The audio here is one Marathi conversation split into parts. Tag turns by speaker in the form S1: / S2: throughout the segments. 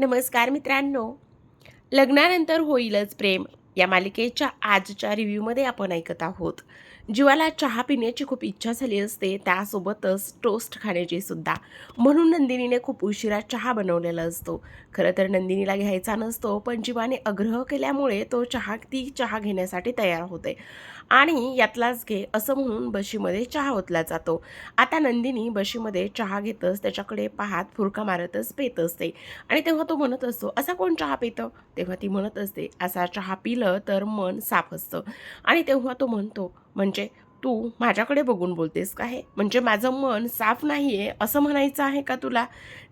S1: नमस्कार मित्रांनो. लग्नानंतर होईलच प्रेम या मालिकेच्या आजच्या रिव्ह्यूमध्ये आपण ऐकत आहोत. जीवाला चहा पिण्याची खूप इच्छा झाली असते त्यासोबतच टोस्ट खाण्याची सुद्धा. म्हणून नंदिनीने खूप उशिरा चहा बनवलेला असतो. खरं तर नंदिनीला घ्यायचा नसतो पण जीवाने आग्रह केल्यामुळे तो चहा ती चहा घेण्यासाठी तयार होते. आणि यातलाच घे असं म्हणून बशीमध्ये चहा ओतला जातो. आता नंदिनी बशीमध्ये चहा घेतच त्याच्याकडे पाहत फुरका मारतच पेत असते. आणि तेव्हा तो म्हणत असतो असा कोण चहा पितं? तेव्हा ती म्हणत असते असा चहा पिलं तर मन साफ असतं. आणि तेव्हा तो म्हणतो म्हणजे तू माझ्याकडे बघून बोलतेस का हे? म्हणजे माझं मन साफ नाही आहे असं म्हणायचं आहे का तुला?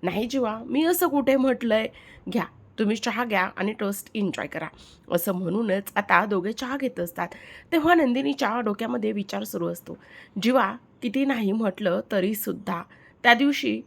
S1: नाही जीवा मी असं कुठे म्हटलं आहे घ्या तुम्ही चहा घ्या आणि टोस्ट एन्जॉय करा. असं म्हणूनच आता दोघे चहा घेत असतात. तेव्हा नंदिनीच्या डोक्यामध्ये विचार सुरू असतो. जीवा किती नाही म्हटलं तरीसुद्धा त्या दिवशी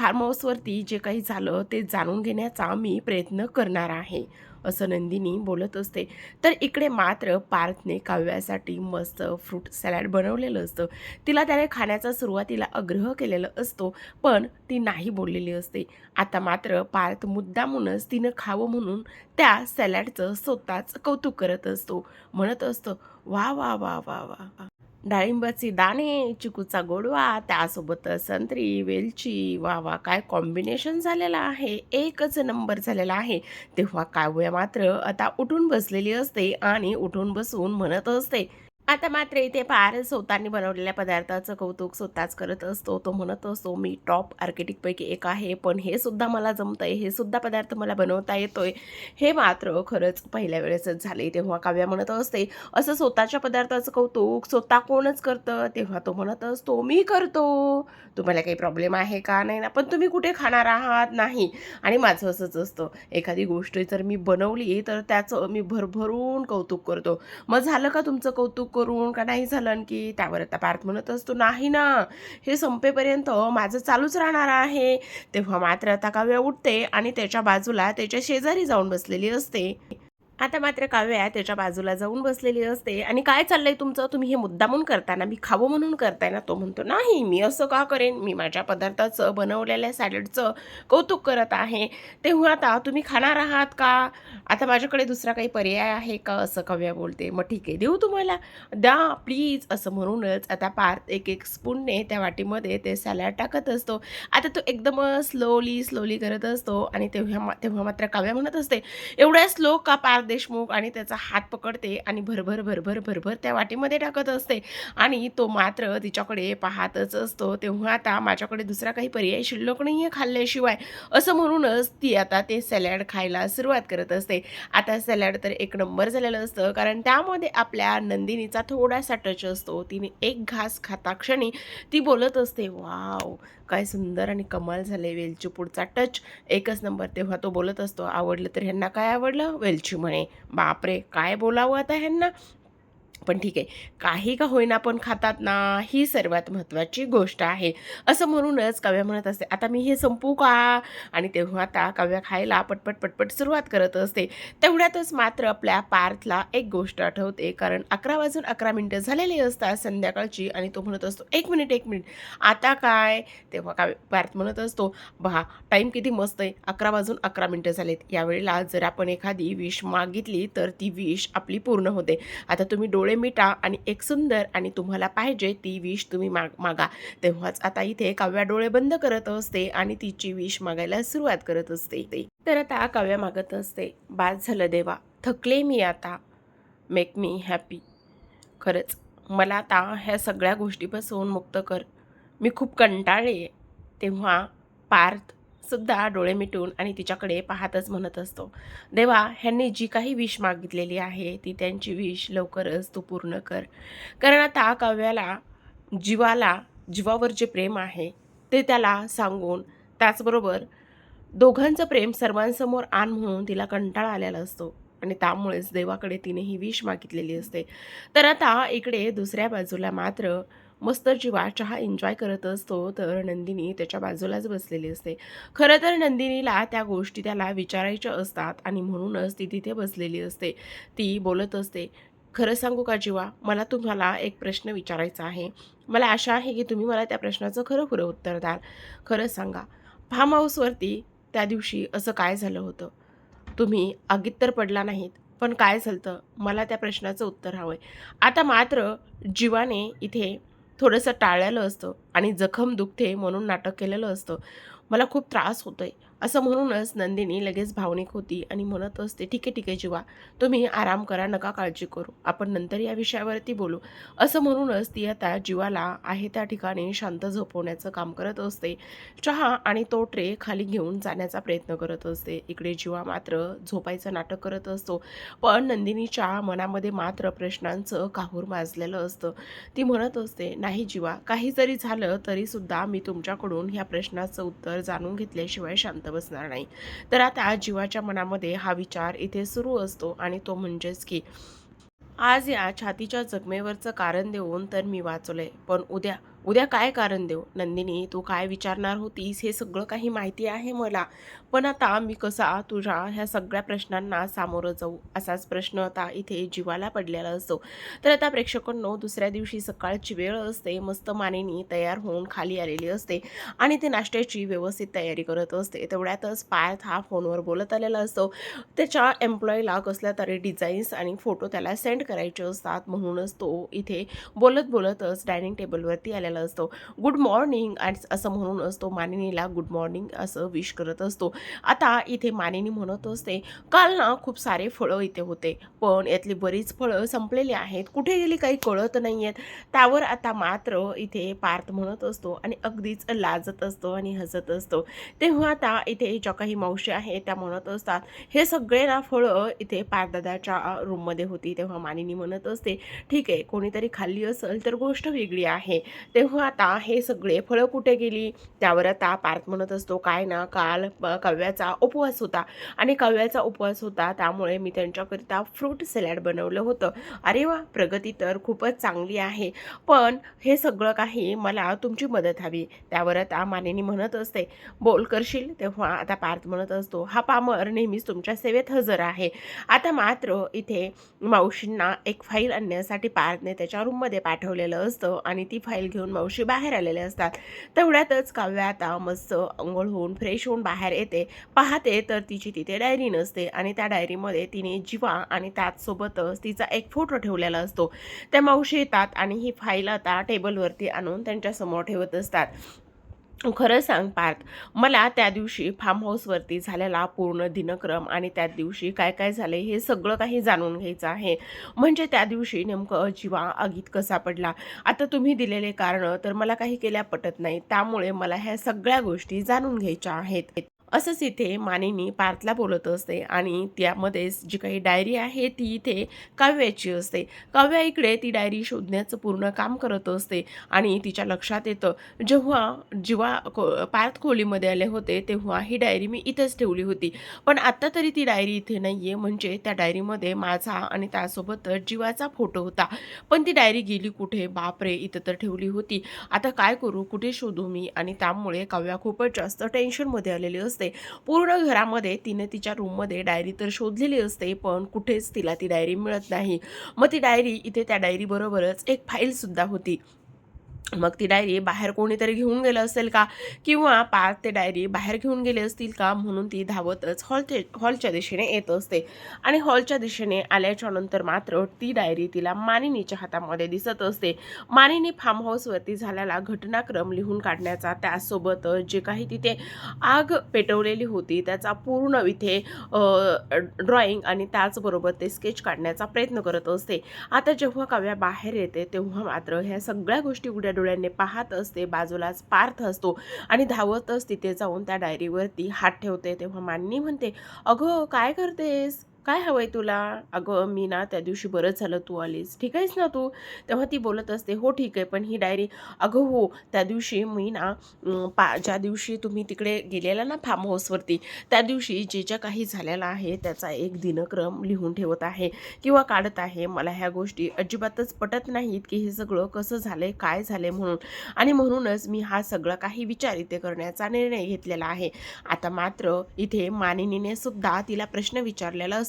S1: फार्म हाऊसवरती जे काही झालं ते जाणून घेण्याचा मी प्रयत्न करणार आहे असं नंदिनी बोलत असते. तर इकडे मात्र पार्थने काव्यासाठी मस्त फ्रूट सॅलॅड बनवलेलं असतं. तिला त्याने खाण्याचा सुरुवातीला आग्रह केलेला असतो पण ती नाही बोललेली असते. आता मात्र पार्थ मुद्दामूनच तिनं खावं म्हणून त्या सॅलॅडचं स्वतःच कौतुक करत असतो. म्हणत असतं वा वा वा वा वा वा. डाळिंबाचे दाणे चिकूचा गोडवा त्यासोबत संत्री वेलची वा वा काय कॉम्बिनेशन झालेलं आहे एकच नंबर झालेला आहे. तेव्हा काव्य मात्र आता उठून बसलेली असते आणि उठून बसून म्हणत असते आता मात्र इथे फार स्वतःनी बनवलेल्या पदार्थाचं कौतुक स्वतःच करत असतो. तो म्हणत असतो मी टॉप आर्किटेक्टपैकी एक आहे पण हे सुद्धा मला जमतंय. हे सुद्धा पदार्थ मला बनवता येतोय. हे मात्र खरंच पहिल्या वेळेसच झाले तेव्हा काव्या म्हणत असते असं स्वतःच्या पदार्थाचं कौतुक स्वतः कोणच करतं? तेव्हा तो म्हणत असतो मी करतो. तुम्हाला काही प्रॉब्लेम आहे का? नाही ना पण तुम्ही कुठे खाणार आहात? नाही. आणि माझं असंच असतं. एखादी गोष्ट जर मी बनवली तर त्याचं मी भरभरून कौतुक करतो. मग झालं का तुमचं कौतुक? करून का नाही झालं आणखी त्यावर आता पार्थ म्हणत असतो नाही ना हे संपेपर्यंत माझं चालूच राहणार आहे. तेव्हा मात्र आता काव्या उठते आणि त्याच्या बाजूला त्याच्या शेजारी जाऊन बसलेली असते. आता मात्र काव्या त्याच्या बाजूला जाऊन बसलेली असते. आणि काय चाललंय तुमचं? तुम्ही हे मुद्दामून करताना मी खावं म्हणून करताय ना? तो म्हणतो नाही मी असं का करेन? मी माझ्या पदार्थाचं बनवलेल्या सॅलडचं कौतुक करत आहे. तेव्हा आता तुम्ही खाणार आहात का? आता माझ्याकडे दुसरा काही पर्याय आहे का? असं काव्या बोलते. मग ठीक आहे देऊ तुम्हाला. द्या प्लीज. असं म्हणूनच आता पार्थ एक एक स्पूनने त्या वाटीमध्ये ते सॅलड टाकत असतो. आता तो एकदम स्लोली स्लोली करत असतो. आणि तेव्हा तेव्हा मात्र काव्या म्हणत असते एवढ्या स्लो का पार्थ? देशमुख आणि त्याचा हात पकडते आणि भरभर भरभर भरभर त्या वाटीमध्ये टाकत असते. आणि तो मात्र तिच्याकडे पाहतच असतो. तेव्हा आता माझ्याकडे दुसरा काही पर्याय शिल्लक नाही आहे खाल्ल्याशिवाय. असं म्हणूनच ती आता ते सॅलॅड खायला सुरुवात करत असते. आता सॅलॅड तर एक नंबर झालेलं असतं. कारण त्यामध्ये आपल्या नंदिनीचा थोडासा टच असतो. तिने एक घास खाता क्षणी ती बोलत असते वाव काय सुंदर आणि कमाल झाले वेलची पुढचा टच एकच नंबर तेव्हा तो बोलत असतो आवडलं तर ह्यांना काय आवडलं? वेलची म्हणे. बापरे काय बोलावं आता ह्यांना? पण ठीक आहे. काही का होईना पण खातात ना ही सर्वात महत्त्वाची गोष्ट आहे. असं म्हणूनच काव्या म्हणत असते आता मी हे संपू का? आणि तेव्हा आता काव्या खायला पटपट पटपट सुरुवात करत असते. तेवढ्यातच मात्र आपल्या पार्थला एक गोष्ट आठवते. कारण अकरा वाजून अकरा मिनटं झालेली असतात संध्याकाळची आणि तो म्हणत असतो एक मिनिट एक मिनिट. आता काय? तेव्हा काव्य पार्थ म्हणत असतो बहा टाईम किती मस्त आहे. अकरा वाजून अकरा मिनटं झालेत. यावेळेला जर आपण एखादी विश मागितली तर ती विश आपली पूर्ण होते. आता तुम्ही डोळे मिटा आणि एक सुंदर आणि तुम्हाला पाहिजे ती विश तुम्ही माग मागा. तेव्हाच आता इथे काव्या डोळे बंद करत असते आणि तिची विश मागायला सुरुवात करत असते तर आता काव्या मागत असते. बाद झालं देवा. थकले मी आता. मेक मी हॅपी खरंच मला आता ह्या सगळ्या गोष्टीपासून मुक्त कर. मी खूप कंटाळले. आहे तेव्हा पार्थ सुद्धा डोळे मिटून आणि तिच्याकडे पाहतच म्हणत असतो. देवा ह्यांनी जी काही विष मागितलेली आहे ती त्यांची विष लवकरच तू पूर्ण कर. कारण आता काव्याला जीवाला जीवावर जे प्रेम आहे ते त्याला सांगून त्याचबरोबर दोघांचं प्रेम सर्वांसमोर आण म्हणून तिला कंटाळा आलेला असतो. आणि त्यामुळेच देवाकडे तिने ही विष मागितलेली असते. तर आता इकडे दुसऱ्या बाजूला मात्र मस्त जीवा चहा एन्जॉय करत असतो तर नंदिनी त्याच्या बाजूलाच बसलेली असते. खरं तर नंदिनीला त्या गोष्टी त्याला विचारायच्या असतात आणि म्हणूनच ती तिथे बसलेली असते. ती बोलत असते खरं सांगू का जीवा मला तुम्हाला एक प्रश्न विचारायचा आहे. मला आशा आहे की तुम्ही मला त्या प्रश्नाचं खरं खरं उत्तर द्याल. खरं सांगा फार्म हाऊसवरती त्या दिवशी असं काय झालं होतं? तुम्ही आगीत तर पडला नाहीत पण काय झालं मला त्या प्रश्नाचं उत्तर हवं आहे आता मात्र जीवाने इथे थोडंसं टाळलेलं असतं आणि जखम दुखते म्हणून नाटक केलेलं असतं. मला खूप त्रास होतोय. असं म्हणूनच नंदिनी लगेच भावनिक होती आणि म्हणत असते ठीक आहे ठीक आहे जीवा तुम्ही आराम करा नका काळजी करू. आपण नंतर या विषयावरती बोलू. असं म्हणूनच ती आता जीवाला आहे त्या ठिकाणी शांत झोपवण्याचं काम करत असते. चहा आणि तो ट्रे खाली घेऊन जाण्याचा प्रयत्न करत असते. इकडे जीवा मात्र झोपायचं नाटक करत असतो. पण नंदिनीच्या मनामध्ये मात्र प्रश्नांचं काहूर माजलेलं असतं. ती म्हणत असते नाही जीवा काही जरी झालं तरीसुद्धा मी तुमच्याकडून ह्या प्रश्नाचं उत्तर जाणून घेतल्याशिवाय शांत बसणार नाही. तर आता जीवाच्या मनामध्ये हा विचार इथे सुरू असतो आणि तो म्हणजेच की आज या छातीच्या जखमेवरचं कारण देऊन तर मी वाचवलंय पण उद्या उद्या काय कारण देव नंदिनी तू काय विचारणार होतीस? हे सगळं काही माहिती आहे मला. पण आता मी कसा तुझ्या ह्या सगळ्या प्रश्नांना सामोरं जाऊ? असाच प्रश्न आता इथे जीवाला पडलेला असतो. तर आता प्रेक्षकांनो दुसऱ्या दिवशी सकाळची वेळ असते. मस्त मानेनी तयार होऊन खाली आलेली असते आणि ते नाश्त्याची व्यवस्थित तयारी करत असते. तेवढ्यातच पार्थ हा फोनवर बोलत आलेला असतो. त्याच्या एम्प्लॉईला कसल्या तरी डिझाईन्स आणि फोटो त्याला सेंड करायचे असतात म्हणूनच तो इथे बोलत बोलतच डायनिंग टेबलवरती आलेला असतो. गुड मॉर्निंग असं म्हणून असतो. मानिनीला गुड मॉर्निंग असं विश करत असतो. आता इथे मानिनी म्हणत असते काल ना खूप सारे फळं इथे होते पण यातली बरीच फळं संपलेली आहेत. कुठे गेली काही कळत नाही आहेत त्यावर आता मात्र इथे पार्थ म्हणत असतो आणि अगदीच लाजत असतो आणि हसत असतो. तेव्हा आता इथे ज्या काही मावशी आहेत त्या म्हणत असतात हे सगळे ना फळं इथे पारदादाच्या रूममध्ये होती. तेव्हा मानिनी म्हणत असते ठीक आहे कोणीतरी खाल्ली असेल तर गोष्ट वेगळी आहे. तेव्हा आता हे सगळे फळं कुठे गेली? त्यावर आता पार्थ म्हणत असतो काय ना काल कव्याचा उपवास होता. आणि कव्याचा उपवास होता त्यामुळे मी त्यांच्याकरिता फ्रूट सॅलॅड बनवलं होतं. अरे वा प्रगती तर खूपच चांगली आहे. पण हे सगळं काही मला तुमची मदत हवी. त्यावर आता मानेनी म्हणत असते बोल करशील? तेव्हा आता पार्थ म्हणत असतो हा पामर नेहमीच तुमच्या सेवेत हजर आहे. आता मात्र इथे मावशींना एक फाईल आणण्यासाठी पार्थने त्याच्या रूममध्ये पाठवलेलं असतं आणि ती फाईल घेऊन मावशी बाहेर आलेले असतात. तेवढ्यातच काव्या आता मस्त अंघोळ होऊन फ्रेश होऊन बाहेर येते. पाहते तर तिची तिथे डायरी नसते आणि त्या डायरीमध्ये तिने जीवा आणि त्याचसोबतच तिचा एक फोटो ठेवलेला असतो. त्या मावशी येतात आणि ही फाईल आता टेबलवरती आणून त्यांच्यासमोर ठेवत असतात. खरं सांग पार्थ. मला त्या दिवशी फार्म हाऊसवरती झालेला पूर्ण दिनक्रम आणि त्या दिवशी काय काय झाले हे सगळं काही जाणून घ्यायचं आहे. म्हणजे त्या दिवशी नेमकं जीवा आगीत कसा पडला? आता तुम्ही दिलेले कारणं तर मला काही केल्या पटत नाही. त्यामुळे मला ह्या सगळ्या गोष्टी जाणून घ्यायच्या आहेत. असंच इथे मानिनी पार्थला बोलत असते आणि त्यामध्येच जी काही डायरी आहे ती इथे काव्याची असते. काव्या इकडे ती डायरी शोधण्याचं पूर्ण काम करत असते आणि तिच्या लक्षात येतं जेव्हा जेव्हा को पार्थ खोलीमध्ये आले होते तेव्हा ही डायरी मी इथेच ठेवली होती. पण आत्ता तरी ती डायरी इथे नाही आहे म्हणजे त्या डायरीमध्ये माझा आणि त्यासोबतच जीवाचा फोटो होता. पण ती डायरी गेली कुठे? बापरे इथं तर ठेवली होती. आता काय करू? कुठे शोधू मी? आणि त्यामुळे काव्या खूपच जास्त टेन्शनमध्ये आलेली असते. पूर्ण घरामध्ये तिने तिच्या रूममध्ये डायरी तर शोधलेली असते पण कुठेच तिला ती डायरी मिळत नाही. मग ती डायरी इथे त्या डायरीबरोबरच एक फाईलसुद्धा होती. मग ती डायरी बाहेर कोणीतरी घेऊन गेलं असेल का? किंवा पार्थ ते डायरी बाहेर घेऊन गेले असतील का? म्हणून ती धावतच हॉलचे हॉलच्या दिशेने येत असते. आणि हॉलच्या दिशेने आल्याच्यानंतर मात्र ती डायरी तिला मानिनीच्या हातामध्ये दिसत असते. मानिनी फार्म हाऊसवरती झालेला घटनाक्रम लिहून काढण्याचा त्यासोबत जे काही तिथे आग पेटवलेली होती त्याचा पूर्ण इथे ड्रॉइंग आणि त्याचबरोबर ते स्केच काढण्याचा प्रयत्न करत असते. आता जेव्हा काव्या बाहेर येते तेव्हा मात्र ह्या सगळ्या गोष्टी उड्या डोळ्यांनी पाहत असते बाजूलाच पार्थ असतो आणि धावतच तिथे जाऊन त्या डायरीवरती हात ठेवते तेव्हा मान्नी म्हणते अगं काय करतेस? काय हवंय तुला? अगं मी ना त्या दिवशी बरंच झालं तू आलीस. ठीक आहेस ना तू? तेव्हा ती बोलत असते हो ठीक आहे पण ही डायरी अगं हो त्या दिवशी मी ना पा ज्या दिवशी तुम्ही तिकडे गेलेला ना फार्म हाऊसवरती त्या दिवशी जे ज्या काही झालेलं आहे त्याचा एक दिनक्रम लिहून ठेवत आहे किंवा काढत आहे. मला ह्या गोष्टी अजिबातच पटत नाहीत की हे सगळं कसं झालं आहे काय झालं आहे म्हणून. आणि म्हणूनच मी हा सगळा काही विचार इथे करण्याचा निर्णय घेतलेला आहे. आता मात्र इथे मानिनीने सुद्धा तिला प्रश्न विचारलेला असतो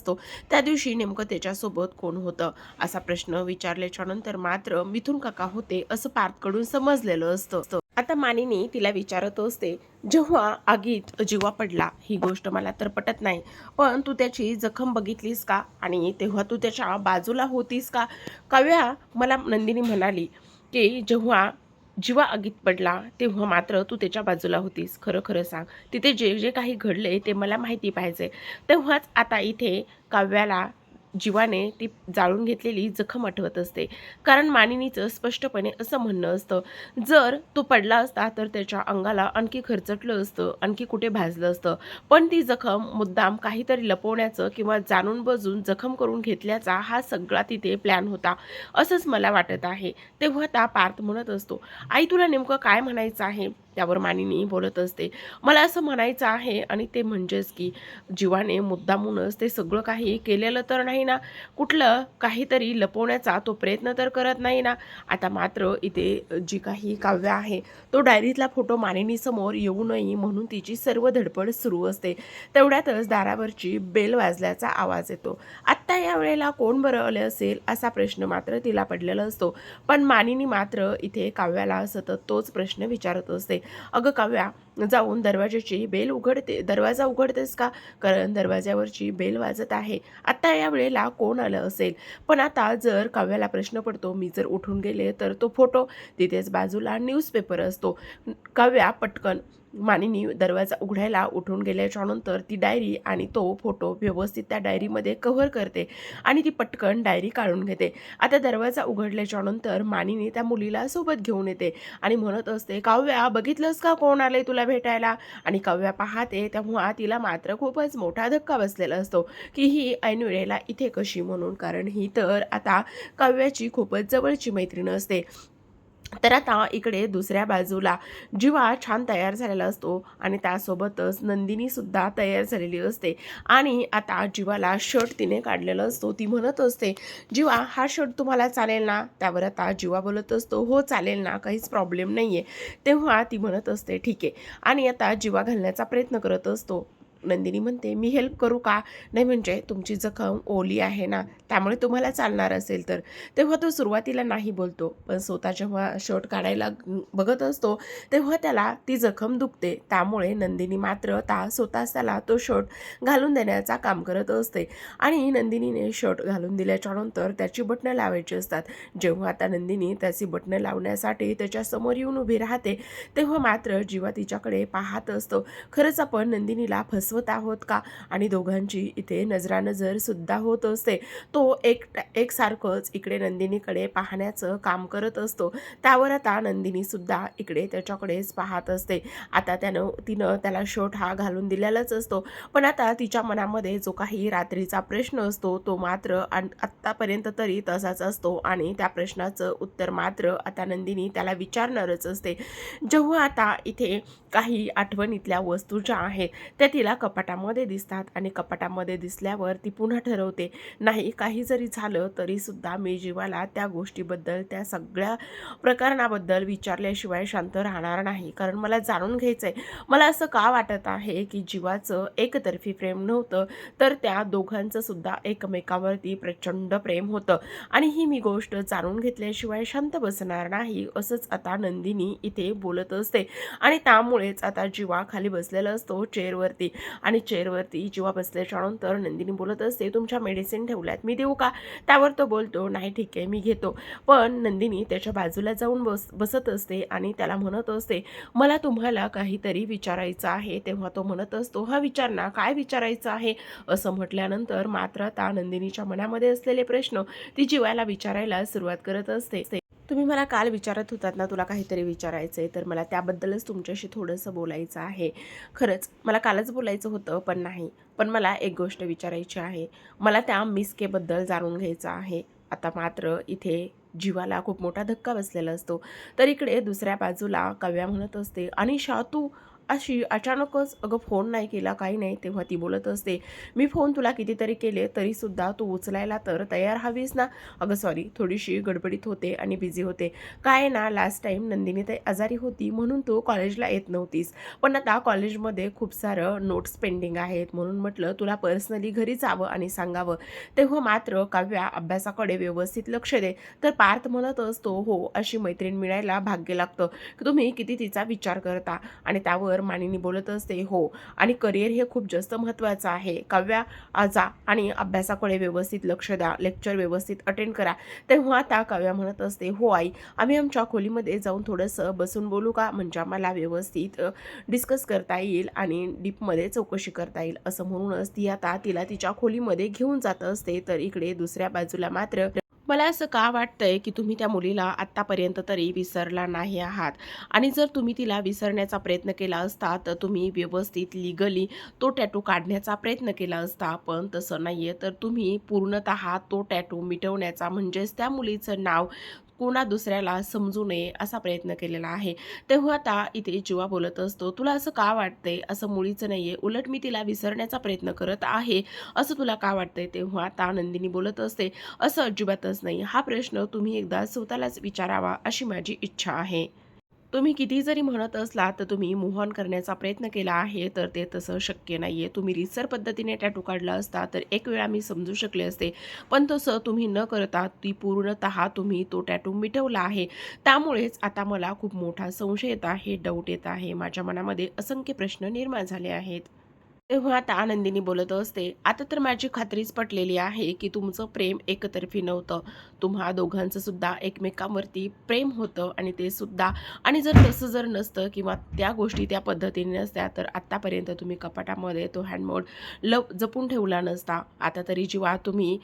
S1: त्या दिवशी नेमकं त्याच्यासोबत कोण होतं असा प्रश्न विचारल्याच्या नंतर मात्र मिथुन काका होते असं पार्थकडून समजलेलं असतं. आता मानिनी तिला विचारत असते जेव्हा आगीत जीवा पडला ही गोष्ट मला तर पटत नाही पण तू त्याची जखम बघितलीस का? आणि तेव्हा तू त्याच्या बाजूला होतीस का? काव्या मला नंदिनी म्हणाली की जेव्हा जीवा आगीत पडला तेव्हा मात्र तू त्याच्या बाजूला होतीस. खरं खरं सांग. तिथे जे जे काही घडले ते मला माहिती पाहिजे. तेव्हाच आता इथे काव्याला जीवाने ती जाळून घेतलेली जखम आठवत असते. कारण मानिनीचं स्पष्टपणे असं म्हणणं असतं जर तो पडला असता तर त्याच्या अंगाला आणखी खरचटलं असतं आणखी कुठे भाजलं असतं. पण ती जखम मुद्दाम काहीतरी लपवण्याचं किंवा जाणून बजून जखम करून घेतल्याचा हा सगळा तिथे प्लॅन होता असंच मला वाटत आहे. तेव्हा त्या पार्थ म्हणत असतो आई तुला नेमकं काय म्हणायचं आहे? त्यावर मानिनी बोलत असते. मला असं म्हणायचं आहे आणि ते म्हणजेच की जीवाने मुद्दामूनच ते सगळं काही केलेलं तर नाही ना. कुठलं काहीतरी लपवण्याचा तो प्रयत्न तर करत नाही ना. आता मात्र इथे जी काही काव्य आहे तो डायरीतला फोटो मानिनीसमोर येऊ नये म्हणून तिची सर्व धडपड सुरू असते. तेवढ्यातच दारावरची बेल वाजल्याचा आवाज येतो. आत्ता या वेळेला कोण बरं आले असेल असा प्रश्न मात्र तिला पडलेला असतो. पण मानिनी मात्र इथे काव्याला सतत तोच प्रश्न विचारत असते. अगं काव्या जाऊन दरवाजाची बेल उघडते. दरवाजा उघडतेस का? कारण दरवाज्यावरची बेल वाजत आहे. आत्ता या वेळेला कोण आलं असेल? पण आता जर काव्याला प्रश्न पडतो मी जर उठून गेले तर तो फोटो तिथेच बाजूला न्यूजपेपर असतो. काव्या पटकन मानिनी दरवाजा उघडायला उठून गेल्याच्यानंतर ती डायरी आणि तो फोटो व्यवस्थित त्या डायरीमध्ये कव्हर करते आणि ती पटकन डायरी काढून घेते. आता दरवाजा उघडल्याच्यानंतर मानिनी त्या मुलीला सोबत घेऊन येते आणि म्हणत असते काव्या बघितलंस का कोण आले तुला भेटायला. आणि कव्या पाहते तेव्हा तिला मात्र खूपच मोठा धक्का बसलेला असतो की ही ऐनवेळेला इथे कशी म्हणून? कारण ही तर आता काव्याची खूपच जवळची मैत्रीण असते. तर आता इकडे दुसऱ्या बाजूला जीवा छान तयार झालेला असतो आणि त्यासोबतच नंदिनीसुद्धा तयार झालेली असते. आणि आता जीवाला शर्ट तिने काढलेला असतो. ती म्हणत असते जीवा हा शर्ट तुम्हाला चालेल ना? त्यावर आता जीवा बोलत असतो हो चालेल ना काहीच प्रॉब्लेम नाही आहे तेव्हा ती म्हणत असते ठीक आहे. आणि आता जीवा घालण्याचा प्रयत्न करत असतो. नंदिनी म्हणते मी हेल्प करू का? नाही म्हणजे तुमची जखम ओली आहे ना त्यामुळे तुम्हाला चालणार असेल तर. तेव्हा तो सुरुवातीला नाही बोलतो पण स्वतः जेव्हा शर्ट काढायला बघत असतो तेव्हा त्याला ती जखम दुखते. त्यामुळे नंदिनी मात्र ता स्वतःच त्याला तो शर्ट घालून देण्याचा काम करत असते आणि नंदिनीने शर्ट घालून दिल्याच्या नंतर त्याची बटणं लावायची असतात. जेव्हा आता नंदिनी त्याची बटणं लावण्यासाठी त्याच्यासमोर येऊन उभी राहते तेव्हा मात्र जीवा तिच्याकडे पाहत असतो. खरंच आपण नंदिनीला फस फसवत आहोत का? आणि दोघांची इथे नजरानजर सुद्धा होत असते. तो एक एकसारखंच इकडे नंदिनीकडे पाहण्याचं काम करत असतो. त्यावर आता नंदिनीसुद्धा इकडे त्याच्याकडेच पाहत असते. आता त्यानं तिनं त्याला शर्ट हा घालून दिलेलाच असतो. पण आता तिच्या मनामध्ये जो काही रात्रीचा प्रश्न असतो तो मात्र आत्तापर्यंत तरी तसाच असतो. आणि त्या प्रश्नाचं उत्तर मात्र आता नंदिनी त्याला विचारणारच असते. जेव्हा आता इथे काही आठवणीतल्या वस्तू ज्या आहेत त्या तिला कपाटामध्ये दिसतात आणि कपाटामध्ये दिसल्यावर ती पुन्हा ठरवते नाही काही जरी झालं तरीसुद्धा मी जीवाला त्या गोष्टीबद्दल त्या सगळ्या प्रकरणाबद्दल विचारल्याशिवाय शांत राहणार नाही. कारण मला जाणून घ्यायचं आहे मला असं का वाटत आहे की जीवाचं एकतर्फी प्रेम नव्हतं तर त्या दोघांचं सुद्धा एकमेकावरती प्रचंड प्रेम होतं. आणि ही मी गोष्ट जाणून घेतल्याशिवाय शांत बसणार नाही असंच आता नंदिनी इथे बोलत असते. आणि त्यामुळेच आता जीवा खाली बसलेला असतो चेअरवरती. आणि चेअरवरती जीवा बसल्याच्या नंतर नंदिनी बोलत असते तुमच्या मेडिसिन ठेवल्यात मी देऊ का? त्यावर तो बोलतो नाही ठीक आहे मी घेतो. पण नंदिनी त्याच्या बाजूला जाऊन बस बसत असते आणि त्याला म्हणत असते मला तुम्हाला काहीतरी विचारायचं आहे. तेव्हा तो म्हणत असतो हा विचार ना काय विचारायचं आहे? असं म्हटल्यानंतर मात्र आता नंदिनीच्या मनामध्ये असलेले प्रश्न ती जीवाला विचारायला सुरुवात करत असते. तुम्ही मला काल विचारत होतात ना तुला काहीतरी विचारायचं आहे तर मला त्याबद्दलच तुमच्याशी थोडंसं बोलायचं आहे. खरंच मला कालच बोलायचं होतं पण नाही. पण मला एक गोष्ट विचारायची आहे. मला त्या मिसकेबद्दल जाणून घ्यायचं आहे. आता मात्र इथे जीवाला खूप मोठा धक्का बसलेला असतो. तर इकडे दुसऱ्या बाजूला कव्या म्हणत असते अनिशा तू अशी अचानकच अगं फोन नाही केला काही नाही तेव्हा ती बोलत असते मी फोन तुला कितीतरी केले तरीसुद्धा तू उचलायला तर तयार हवीस ना? अगं सॉरी थोडीशी गडबडीत होते आणि बिझी होते. काय ना लास्ट टाईम नंदिनी ते आजारी होती म्हणून तू कॉलेजला येत नव्हतीस. पण आता कॉलेजमध्ये खूप सारं नोट्स पेंडिंग आहेत म्हणून म्हटलं तुला पर्सनली घरी जावं आणि सांगावं. तेव्हा मात्र काव्या अभ्यासाकडे व्यवस्थित लक्ष दे. तर पार्थ म्हणत असतो हो अशी मैत्रीण मिळायला भाग्य लागतं. की तुम्ही किती तिचा विचार करता? आणि त्यावर मानिनी बोलत असते. हो. आणि करिअर हे खूप जास्त महत्त्वाचं आहे. काव्या आजा आणि अभ्यासाकडे व्यवस्थित लक्ष द्या. लेक्चर व्यवस्थित अटेंड करा. तेव्हा आता काव्या म्हणत असते हो आई आम्ही आमच्या खोलीमध्ये जाऊन थोडंसं बसून बोलू का? म्हणजे आम्हाला व्यवस्थित डिस्कस करता येईल आणि डीपमध्ये चौकशी करता येईल. असं म्हणूनच ती आता तिला तिच्या खोलीमध्ये घेऊन जात असते. तर इकडे दुसऱ्या बाजूला मात्र मला असं का वाटतंय की तुम्ही त्या मुलीला आत्तापर्यंत तरी विसरला नाही आहात? आणि जर तुम्ही तिला विसरण्याचा प्रयत्न केला असता तर तुम्ही व्यवस्थित लिगली तो टॅटू काढण्याचा प्रयत्न केला असता पण तसं नाही आहे तर तुम्ही पूर्णतः तो टॅटू मिटवण्याचा म्हणजेच त्या मुलीचं नाव कोणा दुसऱ्याला समजू नये असा प्रयत्न केलेला आहे. तेव्हा आता इथे जीवा बोलत असतो तुला असं का वाटतंय? असं मुळीचं नाही आहे उलट मी तिला विसरण्याचा प्रयत्न करत आहे. असं तुला का वाटतंय? तेव्हा आता नंदिनी बोलत असते असं अजिबातच नाही. हा प्रश्न तुम्ही एकदा स्वतःलाच विचारावा अशी माझी इच्छा आहे. तुम्ही किती जरी म्हणत असला तर तुम्ही मोहन करण्याचा प्रयत्न केला आहे तर ते तसं शक्य नाही आहे तुम्ही रिसर पद्धतीने टॅटू काढला असता तर एक वेळा मी समजू शकले असते. पण तसं तुम्ही न करता ती पूर्णतः तुम्ही तो टॅटू मिटवला आहे. त्यामुळेच आता मला खूप मोठा संशय येत आहे डाऊट येत आहे. माझ्या मनामध्ये असंख्य प्रश्न निर्माण झाले आहेत. तेव्हा आता आनंदिनी बोलत असते आता तर माझी खात्रीच पटलेली आहे की तुमचं प्रेम एकतर्फी नव्हतं. तुम्हा दोघांचं सुद्धा एकमेकांवरती प्रेम होतं आणि ते सुद्धा आणि जर तसं जर नसतं किंवा त्या गोष्टी त्या पद्धतीने नसत्या तर आत्तापर्यंत तुम्ही कपाटामध्ये तो हँडमोड लव जपून ठेवला नसता. आता तरी जेव्हा तुम्ही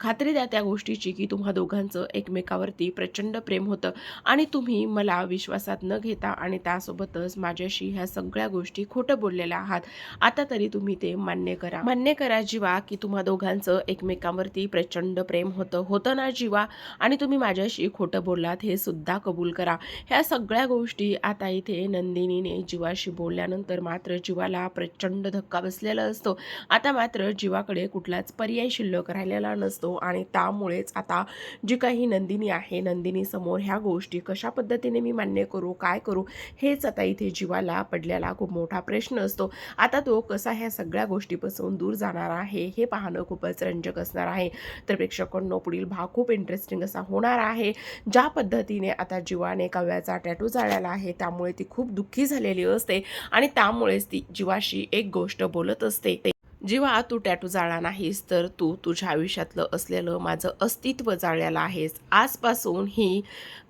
S1: खात्री द्या त्या गोष्टीची की तुम्हा दोघांचं एकमेकावरती प्रचंड प्रेम होतं. आणि तुम्ही मला विश्वासात न घेता आणि त्यासोबतच माझ्याशी ह्या सगळ्या गोष्टी खोटं बोललेल्या आहात. आता तरी तुम्ही ते मान्य करा. मान्य करा जीवा की तुम्हा दोघांचं एकमेकांवरती प्रचंड प्रेम होतं. होतं ना जीवा? आणि तुम्ही माझ्याशी खोटं बोललात हे सुद्धा कबूल करा. ह्या सगळ्या गोष्टी आता इथे नंदिनीने जीवाशी बोलल्यानंतर मात्र जीवाला प्रचंड धक्का बसलेला असतो. आता मात्र जीवाकडे कुठलाच पर्याय शिल्लक राहिलेला नसतो. आणि त्यामुळेच आता जी काही नंदिनी आहे नंदिनी समोर ह्या गोष्टी कशा पद्धतीने मी मान्य करू काय करू हेच आता इथे जीवाला पडलेला खूप मोठा प्रश्न असतो. आता तो कसा ह्या सगळ्या गोष्टीपासून दूर जाणार आहे हे पाहणं खूपच रंजक असणार आहे. तर प्रेक्षकांनो पुढील भाग खूप इंटरेस्टिंग असा होणार आहे. ज्या पद्धतीने आता जीवाने काव्याचा टॅटू जाळलेला आहे त्यामुळे ती खूप दुःखी झालेली असते आणि त्यामुळेच ती जीवाशी एक गोष्ट बोलत असते. जेव्हा तू टॅटू जाळला नाहीस तर तू तुझ्या आयुष्यातलं असलेलं माझं अस्तित्व जाळलेलं आहेस. आजपासून ही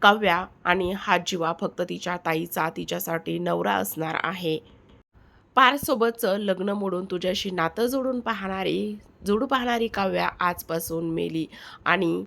S1: काव्या आणि हा जीवा फक्त तिच्या ताईचा तिच्यासाठी नवरा असणार आहे. पारसोबतचं लग्न मोडून तुझ्याशी नातं जोडून पाहणारी जोडू पाहणारी काव्या आजपासून मेली आणि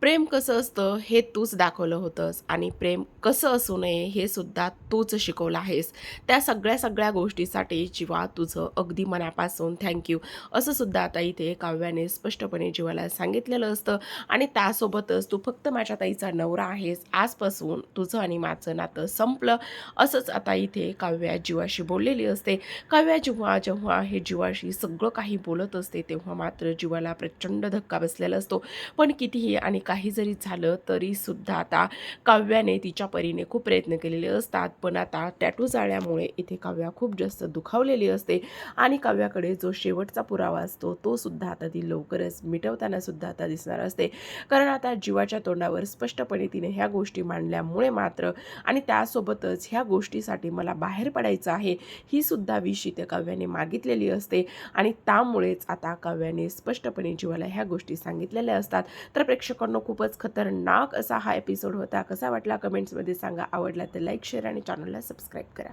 S1: प्रेम कसं असतं हे तूच दाखवलं होतंस आणि प्रेम कसं असू नये हे सुद्धा तूच शिकवलं आहेस. त्या सगळ्या सगळ्या गोष्टीसाठी जीवा तुझं अगदी मनापासून थँक्यू असं सुद्धा आता इथे काव्याने स्पष्टपणे जीवाला सांगितलेलं असतं आणि त्यासोबतच तू फक्त माझ्या ताईचा नवरा आहेस. आजपासून तुझं आणि माझं नातं संपलं. असंच आता इथे काव्या जीवाशी बोललेली असते. काव्या जेव्हा जेव्हा हे जीवाशी सगळं काही बोलत असते तेव्हा मात्र जीवाला प्रचंड धक्का बसलेला असतो. पण कितीही आणि काही जरी झालं तरी सुद्धा आता काव्याने तिच्या परीने खूप प्रयत्न केलेले असतात. पण आता टॅटू जाळ्यामुळे इथे काव्या खूप जास्त दुखावलेली असते. आणि काव्याकडे जो शेवटचा पुरावा असतो तो सुद्धा आता ती लवकरच मिटवताना सुद्धा आता दिसणार असते. कारण आता जीवाच्या तोंडावर स्पष्टपणे तिने ह्या गोष्टी मांडल्यामुळे मात्र आणि त्यासोबतच ह्या गोष्टीसाठी मला बाहेर पडायचं आहे ही सुद्धा विष इथे काव्याने मागितलेली असते. आणि त्यामुळेच आता काव्याने स्पष्टपणे जीवाला ह्या गोष्टी सांगितलेल्या असतात. तर प्रेक्षकांना खूपच खतरनाक असा हा एपिसोड होता. कसा वाटला कमेंट्समध्ये सांगा. आवडला तर लाईक शेअर आणि चॅनलला सबस्क्राईब करा.